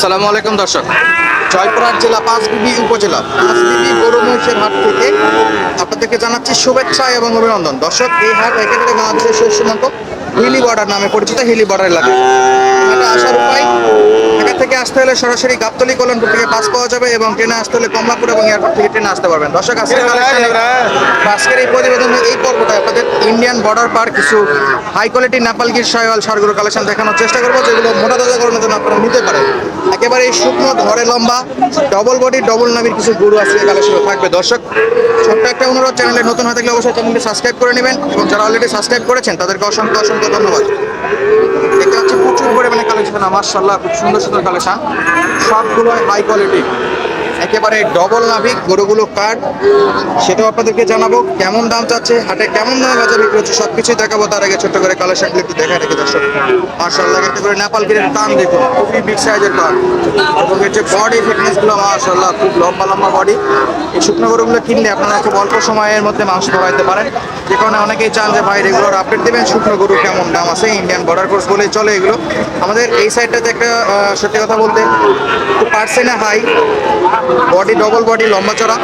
সালামু আলাইকুম, দর্শক। জয়পুরহাট জেলা পাঁচবিবি উপজেলা, পাঁচবিবি গরু মহিষের হাট থেকে আপনাদেরকে জানাচ্ছি শুভেচ্ছা এবং অভিনন্দন। দর্শক, এই হাট একেবারে বাংলাদেশের শেষ সীমান্ত হিলি বর্ডার নামে পরিচিত হিলি বর্ডার এলাকা। এটা আসার উপায় ঢাকা থেকে আসতে হলে সরাসরি গাবতলি কলনপুর থেকে বাস পাওয়া যাবে এবং ট্রেনে আসতে হলে কমলাপুর এবং এয়ারপোর্ট থেকে ট্রেনে আসতে পারবেন। দর্শক আজকের এই প্রতিবেদনে এই পর্বটা আপনাদের ইন্ডিয়ান বর্ডার পার কিছু হাই কোয়ালিটি নেপাল গির সাইওয়াল সারগুলো কালেকশন দেখানোর চেষ্টা করব যেগুলো মোটা তাজা করানোর জন্য আপনারা নিতে পারেন। একেবারে এই শুকনো ধরে লম্বা ডবল বডি ডবল নামির কিছু গরু আজকে কালেকশন থাকবে। দর্শক ছোট্ট একটা অনুরোধ চ্যানেলে নতুন হয়ে থাকলে অবশ্যই চ্যানেলটি সাবস্ক্রাইব করে নেবেন এবং যারা অলরেডি সাবস্ক্রাইব করেছেন তাদেরকে অসংখ্য অসংখ্য ধন্যবাদ। দেখতে পাচ্ছি প্রচুর পরিমাণে কালেকশন মার্শাল্লাহ খুব সুন্দর সুন্দর কালেকশন সবগুলো হাই কোয়ালিটি একেবারে ডবল নাভিক গরুগুলো কাঠ সেটাও আপনাদেরকে জানাব, কেমন দাম চাচ্ছে, হাটে কেমন দামে বাজার বিক্রি হচ্ছে সব কিছুই দেখাবো। তার আগে ছোট্ট করে কালেকশনগুলো একটু দেখা রেখে দর্শক। মার্শাল্লাহ একটা করে নেপাল গিরের কান দেখুন, খুবই বিগ সাইজের কান এবং যে বডি ফিটনেসগুলো মার্শাল্লাহ খুব লম্বা লম্বা বডি এই শুকনো গরুগুলো কিনলে আপনারা খুব অল্প সময়ের মধ্যে মাংস ধরাইতে পারেন। যে কারণে অনেকেই চান যে, ভাই রেগুলার আপডেট দেবেন, শুকনো গরু কেমন দাম আছে ইন্ডিয়ান বর্ডার কোর্স বলেই চলে এগুলো আমাদের এই সাইডটাতে একটা সত্যি কথা বলতে পার্সেন্টে হাই বডি ডবল বডি লম্বা চড়া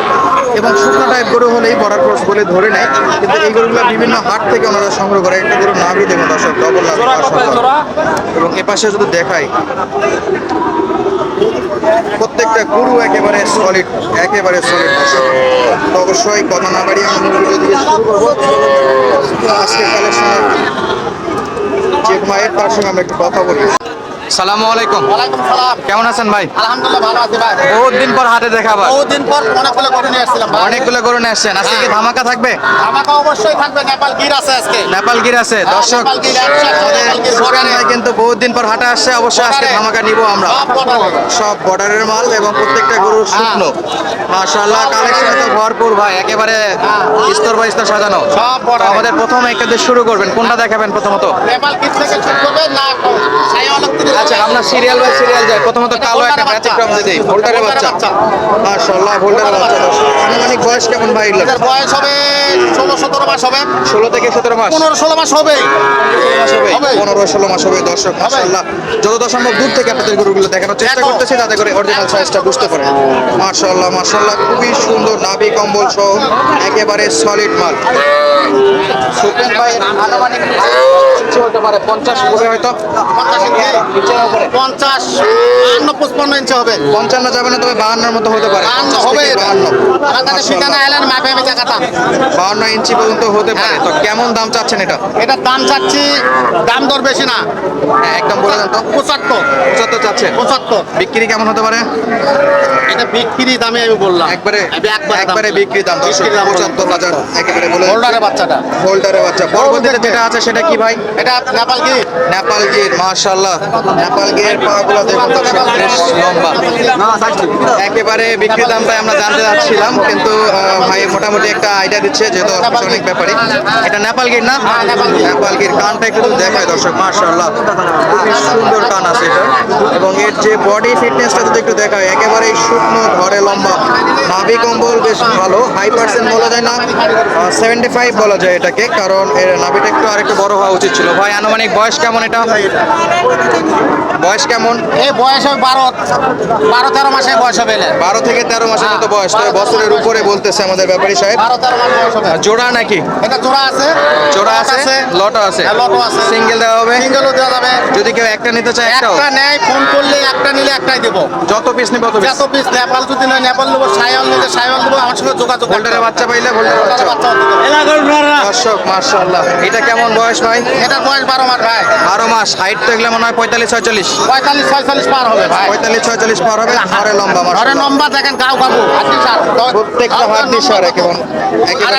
এবং শুকনো টাইপ গরু হলেই বর্ডার ক্রস বলে ধরে নেয় কিন্তু এই গরুগুলো বিভিন্ন হাট থেকে ওনারা সংগ্রহ করে, একটা গরু নাভি দেখুন দর্শক ডবল। এবং এপাশে যদি দেখাই প্রত্যেকটা গুরু একেবারে সলিড একেবারে সলিড তো অবশ্যই কথা না বাড়িয়ে আমি ভিডিও দিয়ে শুরু করব আজকে কালেকশনে যে ভাইয়ের তার সঙ্গে আমরা একটু কথা বলি। সালামু আলাইকুম। ওয়ালাইকুম সালাম। কেমন আছেন ভাই? আলহামদুলিল্লাহ ভালো আছি ভাই। বহুত দিন পর হাটে দেখা ভাই বহুদিন পর অনেকগুলো গরু নিয়ে আসছিলাম ভাই। অনেকগুলো গরু নিয়ে আসছেন। আজকে কি ধামাকা থাকবে? ধামাকা অবশ্যই থাকবে। নেপাল গির আছে আজকে। নেপাল গির আছে। দর্শক সুকান ভাই কিন্তু বহুত দিন পর হাটে আসছে। অবশ্যই আজকে ধামাকা নিব আমরা। সব সব বর্ডারের মাল এবং প্রত্যেকটা গরু শুকনো। মাশাআল্লাহ কালেকশন তো ভরপুর ভাই একেবারে স্তর বাই স্তর সাজানো। সব আমাদের প্রথমে একটা দিয়ে শুরু করবেন কোনটা দেখাবেন প্রথমত? নেপাল গির থেকে শুরু করবে না আচ্ছা আমরা সিরিয়াল বাই সিরিয়াল যাই। প্রথমত কালো একটা ব্যতিক্রম দিয়ে দিই ভোল্টারের বাচ্চা। মাশাআল্লাহ ভোল্টারের বাচ্চা। আনুমানিক বয়স কেমন ভাই? বয়স হবে ষোলো সতেরো মাস হবে। ষোলো থেকে সতেরো মাস। পনেরো ষোলো মাস হবে। পনেরো ষোলো মাস হবে দর্শক মাসাল্লাহ যতটা সম্ভব দূর থেকে আপনাদের গরুগুলো দেখানোর চেষ্টা। করতেছি যাতে করে অরিজিনাল সাইজটা বুঝতে পারে মাশাল্লাহ মাশাল্লাহ খুবই সুন্দর নাভি কম্বল সহ একেবারে সলিড মাল। সুপেন ভাই আনুমানিক পারে পঞ্চাশ উপরে হয়তো। পঞ্চাশ উপরে। পঁচপান্ন ইঞ্চি হবে। পঞ্চান্ন যাবে না তবে বাহান্নর মতো হতে পারে। বাহান্ন 50 হবে। এটা। বাহান্ন। আমার কাছে ঠিকানা এলেন মাপে আমি দেখাতাম বাহান্ন ইঞ্চি পর্যন্ত হতে পারে। হ্যাঁ। তো কেমন দাম চাচ্ছেন এটা? এটার দাম চাচ্ছি দাম দর বেশি না। হ্যাঁ, একদম বলে দেন তো। পঁচাত্তর। পঁচাত্তর চাচ্ছেন? পঁচাত্তর। বিক্রি কেমন হতে পারে? এটা বিক্রি দামে আমি বললাম। একবারে একবারে। বিক্রি দাম। পঁচাত্তর হাজার। একেবারে বলে হোল্ডারের বাচ্চাটা। হোল্ডারের বাচ্চা। পরবর্তীতে যেটা আছে সেটা কি ভাই? এটা নেপাল কি নেপাল গির মাশাআল্লাহ। নেপাল গির পাগুলো দেখুন দর্শক বেশ লম্বা। একেবারে বিক্রি দামটাই আমরা জানতে চাচ্ছিলাম কিন্তু ভাই মোটামুটি একটা আইডিয়া দিচ্ছে যেহেতু অনেক ব্যাপারই এটা নেপাল গির না? নেপাল গির। কানটা একটু দেখায় দর্শক মাশাআল্লাহ। খুবই সুন্দর কান আছে এটা। এবং এর যে বডি ফিটনেসটা যদি একটু দেখায় একেবারে শুকনো ধরে লম্বা। নাভি কম্বল বেশ ভালো হাই পার্সেন্ট বলা যায় না। সেভেন্টি ফাইভ বলা যায় এটাকে কারণ এর নাভিটা একটু আরেকটু বড় হওয়া উচিত ছিল। ভাই আনুমানিক বয়স কেমন এটা? বয়স কেমন? এই বয়স হবে বারো বারো তেরো মাসে বয়স হবে বারো থেকে তেরো মাসের মতো বয়স। তবে বছরের উপরে বলতেছে আমাদের ব্যাপারী সাহেব। বারো তেরো মাস বয়স হবে। জোড়া নাকি? এটা জোড়া আছে। জোড়া আছে? লটও আছে? হ্যাঁ, লটও আছে। সিঙ্গেল দেওয়া হবে? সিঙ্গেলও দেওয়া যাবে। যদি কেউ একটা নিতে চায় একটাও? একটা নেয় ফোন করলে একটা নিলে একটাই দেবো। যত পিস নিবে তত যত পিস নেপাল যদি নয় নেপাল নেব সাইওয়াল নিলে সাইওয়াল দেবো আমার সঙ্গে যোগাযোগ করতে বাচ্চা পাইলে ভোল্টারের বাচ্চা। বাচ্চা দর্শক মার্শাল্লাহ এটা কেমন বয়স ভাই? এটা বয়স বারো মাস ভাই। বারো মাস। হাইট তো এগুলো মনে হয় পঁয়তাল্লিশ ছয়চল্লিশ। পঁয়তাল্লিশ ছয়চল্লিশ পার হবে ভাই। পঁয়তাল্লিশ ছয়চল্লিশ পার হবে। ঘরে লম্বা ঘরে মার্শাল্লাহ নম্বর দেখেন হাড্ডি সার। প্রত্যেকটা হাড্ডি সার একেবারে একেবারে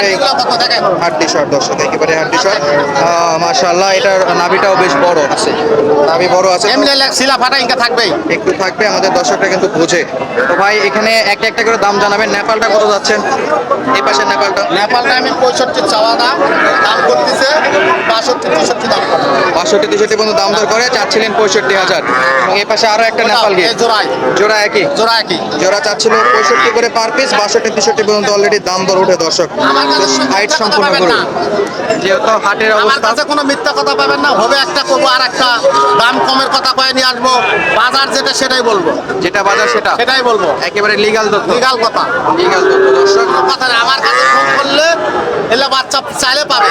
হাড্ডি দর্শক একেবারে হাড্ডি শট মাশাআল্লাহ এটার নাভিটাও বেশ বড় আছে। নাভি বড় আছে এমনি শিলা ফাটা ইনকা থাকবেই। একটু থাকবে আমাদের দর্শকরা কিন্তু বোঝে। তো ভাই এখানে একটা একটা করে দাম জানাবেন। নেপালটা কত যাচ্ছেন? এই পাশের নেপালটা। নেপালটা আমি পঁয়ষট্টি চাওয়া দাম। দাম করতেছে বাষট্টি তেষট্টি দাম করে। বাষট্টি তেষট্টি পর্যন্ত দাম দর করে চাচ্ছিলেন পঁয়ষট্টি হাজার। এবং এই পাশে আরও একটা নেপাল গিয়ে। জোড়ায়। জোড়া একই? জোড়া একই। জোড়া চাচ্ছিল পঁয়ষট্টি করে পার পিস বাষট্টি তেষট্টি পর্যন্ত অলরেডি দাম দর উঠে দর্শক। হাইট সম্পূর্ণ পাবেন গরু না। যেহেতু হাটের অবস্থা কাছে কোনো মিথ্যা কথা পাবেন না হবে একটা করব আর একটা দাম কমের কথা কয়ে নিয়ে আসব। বাজার যেটা সেটাই বলব। যেটা বাজার সেটা। সেটাই বলব। একেবারে লিগাল তথ্য। লিগাল কথা। লিগাল তথ্য দর্শক। কথা না আমার কাছে ফোন করলে এলে বাচ্চা চাইলে পাবে।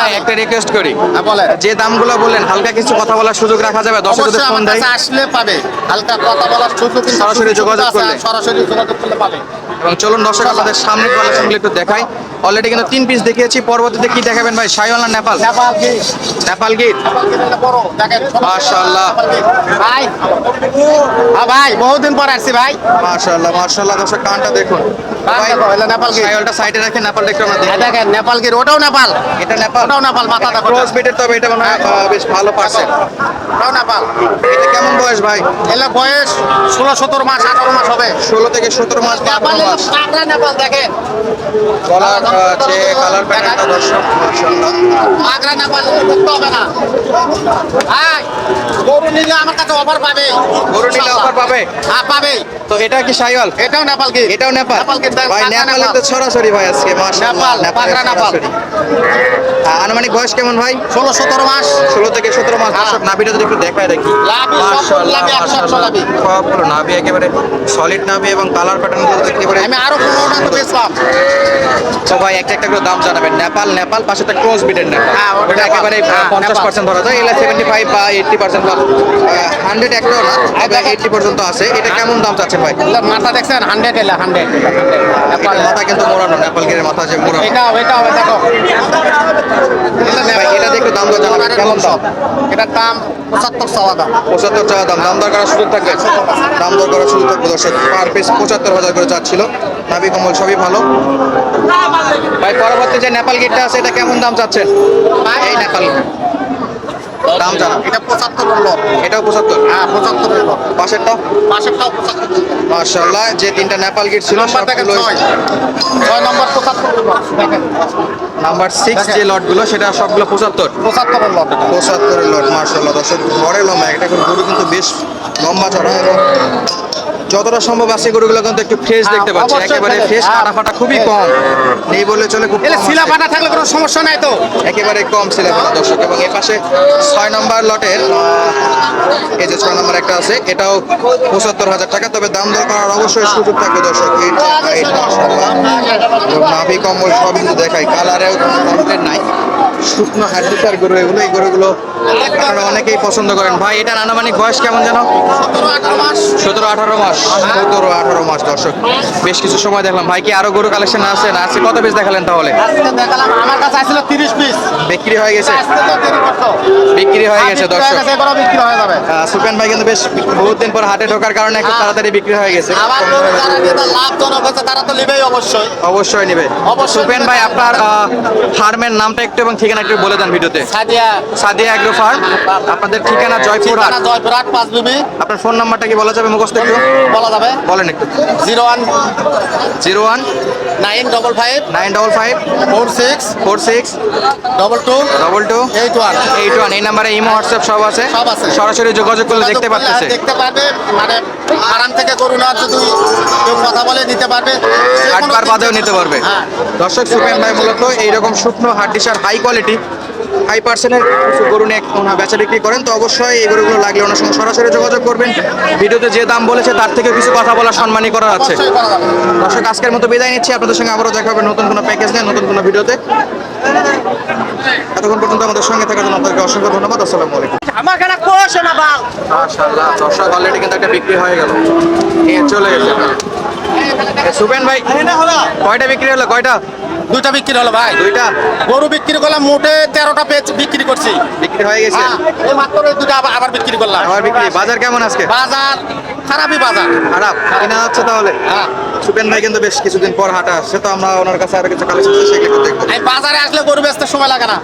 ভাই একটা রিকোয়েস্ট করি। হ্যাঁ, বলেন। যে দামগুলো বললেন হালকা কিছু কথা বলার সুযোগ রাখা যাবে দর্শক ফোন দেয়। আসলে পাবে। হালকা কথা বলার সুযোগ সরাসরি যোগাযোগ করলে। সরাসরি যোগাযোগ করলে পাবে। এবং চলুন দর্শক আপনাদের সামনে কালেকশনগুলো একটু দেখাই। অলরেডি কিন্তু তিন পিস দেখিয়েছি। পরবর্তীতে কি দেখাবেন ভাই? সাইওয়াল না নেপাল? নেপাল নেপাল গিট। নেপাল দেখেন মাশাআল্লাহ। ভাই হ্যাঁ ভাই বহুদিন পর আসছি ভাই। মাশাআল্লাহ মাশাআল্লাহ দর্শক কানটা দেখুন। ভাই নেপাল গিট। সাইওয়ালটা সাইডে রেখে নেপালটা একটু আমরা দেখি হ্যাঁ, দেখেন নেপাল কি ওটাও নেপাল। এটা নেপাল। ওটাও নেপাল মাথা দেখো। ক্রস বিটের তবে এটা মনে বেশ ভালো পারছে। ওটাও নেপাল। এটা কেমন বয়স ভাই? এলে বয়স ষোলো সতেরো মাস আঠারো মাস হবে। ষোলো থেকে সতেরো মাস নেপাল নেপাল দেখেন। কালার প্যাটার্নটা দর্শক মাশাআল্লাহ পাকড়া নেপাল করতে হবে না। ভাই গরু নিলে আমার কাছে অফার পাবে। গরু নিলে offer পাবে? হ্যাঁ পাবে। তো এটা কি সাইওয়াল? এটাও নেপাল কি এটাও নেপাল? ভাই নেপালে তো ছড়াছড়ি ভাই আজকে মাশাআল্লাহ নেপাল, নেপাল। আনুমানিক বয়স কেমন ভাই? ষোলো সতেরো মাস। ষোলো থেকে সতেরো মাস। হ্যাঁ। দর্শক নাভিটা যদি একটু দেখায় দেখি। সবগুলো। সবগুলো নাভি একেবারে সলিড নাভি এবং কালার প্যাটার্নগুলো দেখতে পারে আমি আরও পনেরোটা তো বেচলাম। তো ভাই একটা একটা করে দাম জানাবেন। নেপাল নেপাল পাশে একটা ক্লোজ বিটের নেপাল। হ্যাঁ, ওটা একেবারে হ্যাঁ, পঞ্চাশ পার্সেন্ট ধরা যায় এগুলো সেভেন্টি ফাইভ বা এইটটি পার্সেন্ট বা হান্ড্রেড একটাও না তবে এইটটি পর্যন্ত আছে। এটা কেমন দাম চাচ্ছেন ভাই? মাথা দেখছেন হান্ড্রেড এলে হান্ড্রেড নেপাল। মাথা কিন্তু মোড়ানো নেপাল গিরের মাথা যে মোড়ানো। এটা এটা দেখো। এটা। দেখে দাম জানাবেন, কেমন দাম? এটার দাম পঁচাত্তর চাওয়া দাম। পঁচাত্তর টাকা দাম। দাম দর করার সুযোগ থাকবে? দাম দর করার সুযোগ থাকবে দর্শক। পার পিস পঁচাত্তর হাজার করে চাচ্ছিল নাবি কমল সবই ভালো। ভাই পরবর্তী যে নেপাল গিটটা আছে এটা কেমন দাম চাচ্ছেন? এই নেপাল। দাম জানা। এটা পঁচাত্তর এটাও পঁচাত্তর? হ্যাঁ পঁচাত্তর হলো পাশেরটা পাশেরটাও পঁচাত্তর মার্শাল্লাহ যে তিনটা নেপাল গিট ছিল সবগুলো ছয়। নম্বর পঁচাত্তর সিক্স যে লটগুলো সেটা সবগুলো পঁচাত্তর। পঁচাত্তর হলো পঁচাত্তরের লট মার্শাল্লাহ দর্শক ঘরে লম্বা একটা করে গরু কিন্তু বেশ লম্বা চড়া। এবং যতটা সম্ভব আছে গরুগুলো কিন্তু একটু ফ্রেশ হ্যাঁ, দেখতে পাচ্ছি একেবারে ফ্রেশ। হ্যাঁ। কাটা ফাটা খুবই কম নেই বললে চলে খুব শিলা ফাটা থাকলে কোনো সমস্যা নাই তো একেবারে কম ছিল দর্শক এবং এর পাশে ছয় নম্বর লটের এই যে ছয় নম্বর একটা আছে এটাও পঁচাত্তর হাজার টাকা তবে দাম দর করার অবশ্যই সুযোগ থাকবে দর্শক এই এই নাভি কম্বল সব কিছু দেখায় কালারেও কোনো কমপ্লেন নাই শুকনো হাড্ডিসার গরু এগুলো এই গরুগুলো আপনারা অনেকেই পছন্দ করেন। ভাই এটার আনুমানিক বয়স কেমন যেন? সতেরো আঠারো মাস। সতেরো আঠারো মাস। দর্শক। বেশ কিছু সময় দেখলাম। ভাই কি আরও গরু কালেকশন আছে? না আজকে কত পিস দেখালেন তাহলে? আমার কাছে আসছিল তিরিশ পিস বিক্রি হয়ে গেছে? বিক্রি হয়ে গেছে দর্শক। সুপেন ভাই কিন্তু বেশ বহুত দিন পর হাটে ঢোকার কারণে একটু হ্যাঁ। তাড়াতাড়ি বিক্রি হয়ে গেছে। তার তো নেবেই অবশ্যই। অবশ্যই নেবে। সুপেন ভাই আপনার ফার্মের নামটা একটু এবং ঠিকানা একটু বলে দেন ভিডিওতে। সাদিয়া। সাদিয়া এগ্রো ফার্ম আপনাদের ঠিকানা জয়পুরহাট। জয়পুরহাট পাঁচ বিবি আপনার ফোন নাম্বারটা কি বলা যাবে মুখস্থ একটু? বলা যাবে। বলেন একটু। Zero one zero one nine double five nine double five four six four six double two double two eight one. Eight one. এই নাম্বারে ইমো হোয়াটসঅ্যাপ সব আছে। সব আছে। সরাসরি যোগাযোগ করলে দেখতে পারতেছে। দেখতে পারবে। মানে আরাম থেকে নেওয়ার যদি কেউ কথা বলে নিতে পারবে। আটবার বাদেও নিতে পারবে। হ্যাঁ। দর্শক সুপেন ভাই মূলত এইরকম শুকনো হাড্ডিসার হাই কোয়ালিটি হাই পার্সেন্টের কিছু গরু নিয়ে ওনার বেচা বিক্রি করেন তো অবশ্যই এই গরুগুলো লাগলে ওনার সঙ্গে সরাসরি যোগাযোগ করবেন। ভিডিওতে যে দাম বলেছে তার থেকে কিছু কথা বলা সম্মানই করা আছে। দর্শক আজকের মতো বিদায় নিচ্ছি। আপনাদের সঙ্গে আবারও দেখা হবে নতুন কোনো প্যাকেজ নিয়ে নতুন কোনো ভিডিওতে। এতক্ষণ পর্যন্ত আমাদের সঙ্গে থাকার জন্য আপনাদেরকে অসংখ্য ধন্যবাদ। আসসালামু আলাইকুম। আমার কেন কোষ না বাল মাশাআল্লাহ দর্শক অলরেডি কিন্তু একটা বিক্রি হয়ে গেল। নিয়ে চলে গেছে। ভাই কয়টা বিক্রি হলো? কয়টা? দুইটা বিক্রি হলো ভাই। দুইটা? গরু বিক্রি করলাম মোটে তেরোটা পেজ বিক্রি করছি। বিক্রি হয়ে গেছে? হ্যাঁ, এই মাত্র দুটা আবার আবার বিক্রি করলাম। আবার বিক্রি। বাজার কেমন আজকে? বাজার খারাপই বাজার। খারাপ? কিনা হচ্ছে তাহলে? হ্যাঁ। সুপেন ভাই কিন্তু বেশ কিছুদিন পর হাঁটা আসছে তো আমরা ওনার কাছে আর কিছু কালেকশন সেগুলো দেখব। বাজারে আসলে গরু বেচতে সময় লাগে না।